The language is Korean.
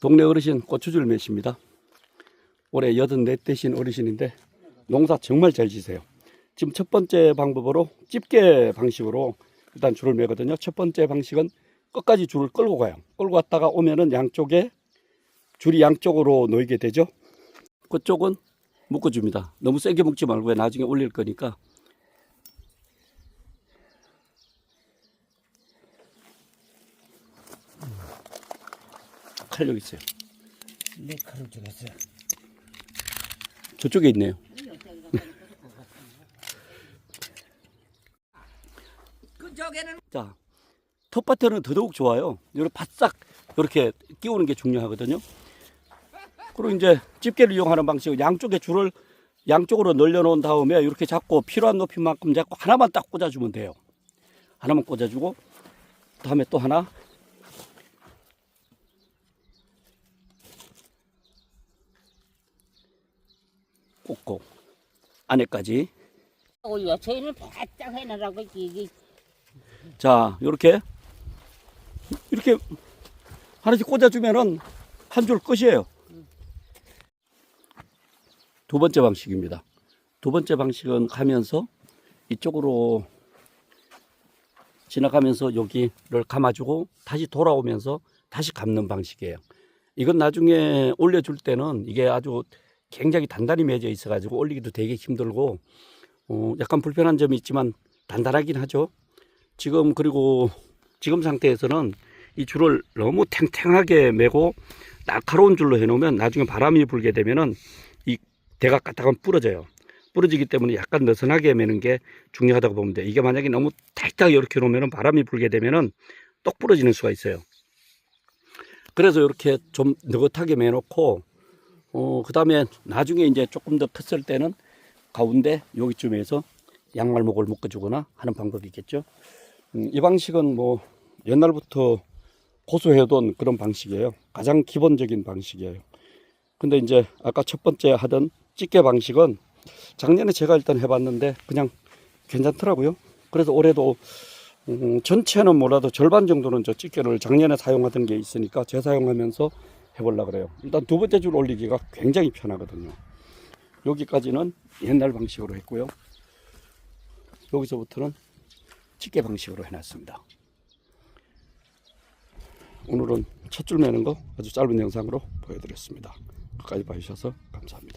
동네 어르신 고추줄 매십니다. 올해 여든 넷 되신 어르신인데 농사 정말 잘 지세요. 지금 첫 번째 방법으로 집게 방식으로 일단 줄을 매거든요. 첫 번째 방식은 끝까지 줄을 끌고 가요. 끌고 갔다가 오면은 양쪽에 줄이 양쪽으로 놓이게 되죠. 그쪽은 묶어줍니다. 너무 세게 묶지 말고 나중에 올릴 거니까. 칼 여기 있어요. 내 칼을 주겠어요. 저쪽에 있네요. 그쪽에는 자, 텃밭에는 더더욱 좋아요. 이렇게 바싹 이렇게 끼우는 게 중요하거든요. 그리고 이제 집게를 이용하는 방식은 양쪽에 줄을 양쪽으로 늘려놓은 다음에 이렇게 잡고 필요한 높이만큼 잡고 하나만 딱 꽂아주면 돼요. 하나만 꽂아주고 다음에 또 하나 꽂고 안에까지 어, 요새는 바짝 해놔라고 이게 자, 요렇게 이렇게 하나씩 꽂아주면은 한 줄 끝이에요. 두 번째 방식입니다. 두 번째 방식은 가면서 이쪽으로 지나가면서 여기를 감아주고 다시 돌아오면서 다시 감는 방식이에요. 이건 나중에 올려줄 때는 이게 아주 굉장히 단단히 맺어 있어가지고 올리기도 되게 힘들고 어, 약간 불편한 점이 있지만 단단하긴 하죠. 지금 그리고 지금 상태에서는 이 줄을 너무 탱탱하게 매고 날카로운 줄로 해놓으면 나중에 바람이 불게 되면은 이 대가 까딱하면 부러져요. 부러지기 때문에 약간 느슨하게 매는 게 중요하다고 보면 돼. 이게 만약에 너무 타이트하게 이렇게 놓으면은 바람이 불게 되면은 똑 부러지는 수가 있어요. 그래서 이렇게 좀 느긋하게 매놓고 어 그 다음에 나중에 이제 조금 더 컸을 때는 가운데 여기쯤에서 양말목을 묶어주거나 하는 방법이 있겠죠. 음, 이 방식은 뭐 옛날부터 고수해둔 그런 방식이에요. 가장 기본적인 방식이에요. 근데 이제 아까 첫 번째 하던 집게 방식은 작년에 제가 일단 해봤는데 그냥 괜찮더라고요. 그래서 올해도 음, 전체는 몰라도 절반 정도는 저 집게를 작년에 사용하던 게 있으니까 재사용하면서 해보려고 그래요. 일단 두 번째 줄 올리기가 굉장히 편하거든요. 여기까지는 옛날 방식으로 했고요. 여기서부터는 집게 방식으로 해놨습니다. 오늘은 첫 줄 매는 거 아주 짧은 영상으로 보여드렸습니다. 끝까지 봐주셔서 감사합니다.